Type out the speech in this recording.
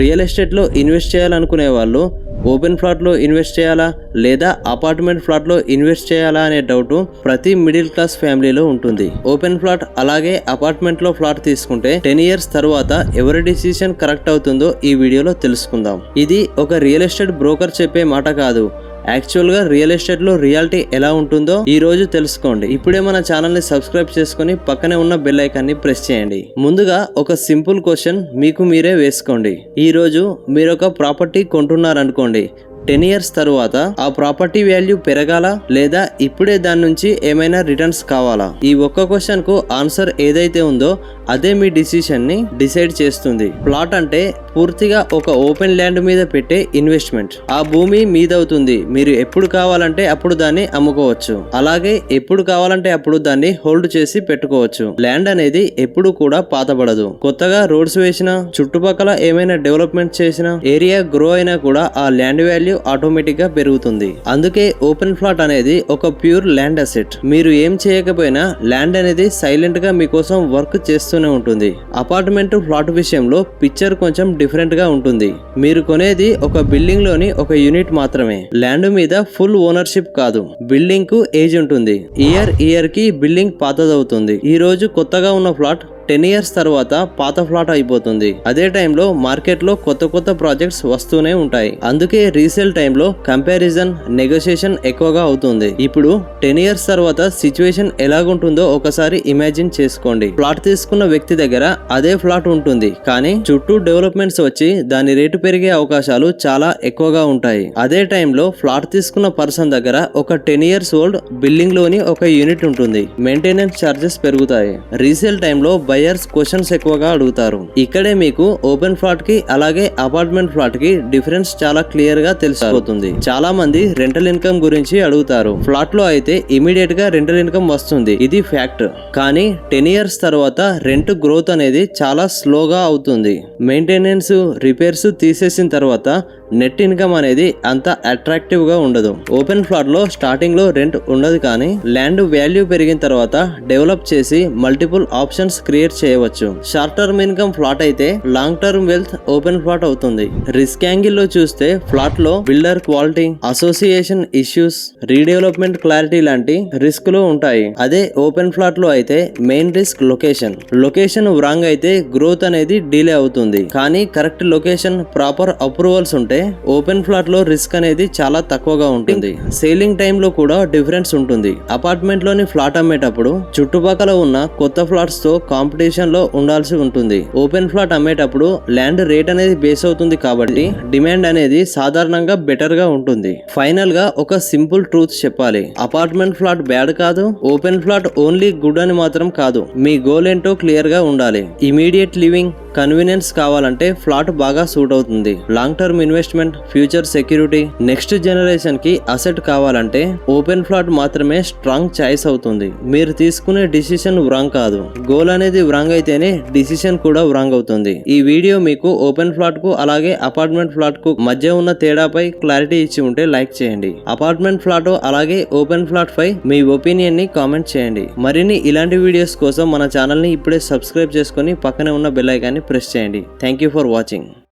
Real ఎస్టేట్లో invest చేయాలనుకునే వాళ్ళు ఓపెన్ ఫ్లాట్లో ఇన్వెస్ట్ చేయాలా లేదా అపార్ట్మెంట్ ఫ్లాట్లో ఇన్వెస్ట్ చేయాలా అనే డౌట్ ప్రతి మిడిల్ క్లాస్ ఫ్యామిలీలో ఉంటుంది. ఓపెన్ ఫ్లాట్ అలాగే అపార్ట్మెంట్లో ఫ్లాట్ తీసుకుంటే టెన్ ఇయర్స్ తర్వాత ఎవరి డిసిషన్ కరెక్ట్ అవుతుందో ఈ వీడియోలో తెలుసుకుందాం. ఇది ఒక రియల్ ఎస్టేట్ బ్రోకర్ చెప్పే మాట కాదు. యాక్చువల్గా రియల్ ఎస్టేట్లో రియాలిటీ ఎలా ఉంటుందో ఈ రోజు తెలుసుకోండి. ఇప్పుడే మన ఛానల్ని సబ్స్క్రైబ్ చేసుకుని పక్కనే ఉన్న బెల్ ఐకాన్ని ప్రెస్ చేయండి. ముందుగా ఒక సింపుల్ క్వశ్చన్ మీకు మీరే వేసుకోండి. ఈ రోజు మీరు ఒక ప్రాపర్టీ కొంటున్నారనుకోండి. టెన్ ఇయర్స్ తరువాత ఆ ప్రాపర్టీ వాల్యూ పెరగాల? లేదా ఇప్పుడే దాని నుంచి ఏమైనా రిటర్న్స్ కావాలా? ఈ ఒక్క క్వశ్చన్కు ఆన్సర్ ఏదైతే ఉందో అదే మీ డిసిషన్ని డిసైడ్ చేస్తుంది. ప్లాట్ అంటే పూర్తిగా ఒక ఓపెన్ ల్యాండ్ మీద పెట్టే ఇన్వెస్ట్మెంట్. ఆ భూమి మీదవుతుంది. మీరు ఎప్పుడు కావాలంటే అప్పుడు దాన్ని అమ్ముకోవచ్చు. అలాగే ఎప్పుడు కావాలంటే అప్పుడు దాన్ని హోల్డ్ చేసి పెట్టుకోవచ్చు. ల్యాండ్ అనేది ఎప్పుడు కూడా పాతబడదు. కొత్తగా రోడ్స్ వేసినా చుట్టుపక్కల ఏమైనా డెవలప్మెంట్ చేసినా ఏరియా గ్రో అయినా కూడా ఆ ల్యాండ్ వాల్యూ ఆటోమేటిక్గా పెరుగుతుంది. అందుకే ఓపెన్ ప్లాట్ అనేది ఒక ప్యూర్ ల్యాండ్ అసెట్. మీరు ఏం చేయకపోయినా ల్యాండ్ అనేది సైలెంట్గా మీకోసం వర్క్ చేస్తూనే ఉంటుంది. అపార్ట్మెంట్ ప్లాట్ విషయంలో పిక్చర్ కొంచెం డిఫరెంట్గా ఉంటుంది. మీరు కొనేది ఒక బిల్డింగ్లోని ఒక యూనిట్ మాత్రమే. ల్యాండ్ మీద ఫుల్ ఓనర్షిప్ కాదు. బిల్డింగ్కు ఏజ్ ఉంటుంది. ఇయర్ ఇయర్కి బిల్డింగ్ పాతదవుతుంది. ఈ రోజు కొత్తగా ఉన్న ఫ్లాట్ టెన్ ఇయర్స్ తర్వాత పాత ఫ్లాట్ అయిపోతుంది. అదే టైంలో మార్కెట్లో కొత్త కొత్త ప్రాజెక్ట్స్ వస్తూనే ఉంటాయి. అందుకే రీసేల్ టైంలో కంపారిజన్ నెగోషియేషన్ ఎక్కువగా అవుతుంది. ఇప్పుడు టెన్ ఇయర్స్ తర్వాత సిచ్యువేషన్ ఎలాగుంటుందో ఒకసారి ఇమాజిన్ చేసుకోండి. ఫ్లాట్ తీసుకున్న వ్యక్తి దగ్గర అదే ఫ్లాట్ ఉంటుంది. కానీ చుట్టూ డెవలప్మెంట్స్ వచ్చి దాని రేటు పెరిగే అవకాశాలు చాలా ఎక్కువగా ఉంటాయి. అదే టైంలో ఫ్లాట్ తీసుకున్న పర్సన్ దగ్గర ఒక టెన్ ఇయర్స్ ఓల్డ్ బిల్డింగ్లోని ఒక యూనిట్ ఉంటుంది. మెయింటెనెన్స్ చార్జెస్ పెరుగుతాయి. రీసేల్ టైంలో బయర్స్ క్వశ్చన్స్ ఎక్కువగా అడుగుతారు. ఇక్కడే మీకు ఓపెన్ ఫ్లాట్కి అలాగే అపార్ట్మెంట్ ఫ్లాట్కి డిఫరెన్స్ చాలా క్లియర్గా తెలిసిపోతుంది. చాలా మంది రెంటల్ ఇన్కమ్ గురించి అడుగుతారు. ఫ్లాట్లో అయితే ఇమీడియట్గా రెంటల్ ఇన్కమ్ వస్తుంది. ఇది ఫ్యాక్ట్. కానీ టెన్ ఇయర్స్ తర్వాత రెంట్ గ్రోత్ అనేది చాలా స్లోగా అవుతుంది. మెయింటెనెన్స్ రిపేర్స్ తీసేసిన తర్వాత నెట్ ఇన్కమ్ అనేది అంత అట్రాక్టివ్గా ఉండదు. ఓపెన్ ఫ్లాట్లో స్టార్టింగ్లో రెంట్ ఉండదు కానీ ల్యాండ్ వాల్యూ పెరిగిన తర్వాత డెవలప్ చేసి మల్టిపుల్ ఆప్షన్స్ క్రియేట్ చేయవచ్చు. షార్ట్ టర్మ్ ఇన్కమ్ ఫ్లాట్ అయితే long term wealth open flat అవుతుంది. రిస్క్ యాంగిల్లో చూస్తే ఫ్లాట్లో builder quality association issues redevelopment clarity లాంటి రిస్క్లు ఉంటాయి. అదే ఓపెన్ ఫ్లాట్లో అయితే main risk location. Location wrong అయితే గ్రోత్ అనేది డిలే అవుతుంది. కానీ కరెక్ట్ లొకేషన్ ప్రాపర్ అప్రూవల్స్ ఉంటే ఓపెన్ ఫ్లాట్లో రిస్క్ అనేది చాలా తక్కువగా ఉంటుంది. సేలింగ్ టైమ్లో కూడా డిఫరెన్స్ ఉంటుంది. అపార్ట్మెంట్లోని ఫ్లాట్ అమ్మేటప్పుడు చుట్టుపక్కల ఉన్న కొత్త ఫ్లాట్స్తో కాంపిటీషన్లో ఉండాల్సి ఉంటుంది. ఓపెన్ ఫ్లాట్ అమ్మేటప్పుడు ల్యాండ్ రేట్ అనేది బేస్ అవుతుంది కాబట్టి డిమాండ్ అనేది సాధారణంగా బెటర్గా ఉంటుంది. ఫైనల్గా ఒక సింపుల్ ట్రూత్ చెప్పాలి. అపార్ట్మెంట్ ఫ్లాట్ బ్యాడ్ కాదు ఓపెన్ ఫ్లాట్ ఓన్లీ గుడ్ అని మాత్రం కాదు. మీ గోల్ ఏంటో క్లియర్గా ఉండాలి. Immediate living. కన్వీనియన్స్ కావాలంటే ఫ్లాట్ బాగా సూట్ అవుతుంది. Long term investment future security next జనరేషన్కి అసెట్ కావాలంటే ఓపెన్ ఫ్లాట్ మాత్రమే స్ట్రాంగ్ చాయిస్ అవుతుంది. మీరు తీసుకునే డిసిషన్ వ్రాంగ్ కాదు. గోల్ అనేది వ్రాంగ్ అయితేనే డిసిషన్ కూడా వ్రాంగ్ అవుతుంది. ఈ వీడియో మీకు ఓపెన్ ఫ్లాట్కు అలాగే అపార్ట్మెంట్ ఫ్లాట్కు మధ్య ఉన్న తేడాపై క్లారిటీ ఇచ్చి ఉంటే లైక్ చేయండి. అపార్ట్మెంట్ ఫ్లాట్ అలాగే ఓపెన్ ఫ్లాట్ పై మీ ఒపీనియన్ని కామెంట్ చేయండి. మరిన్ని ఇలాంటి వీడియోస్ కోసం మన ఛానల్ని ఇప్పుడే సబ్స్క్రైబ్ చేసుకొని పక్కనే ఉన్న బెల్ ఐకాన్ని ప్రెస్ చేయండి. Thank you for watching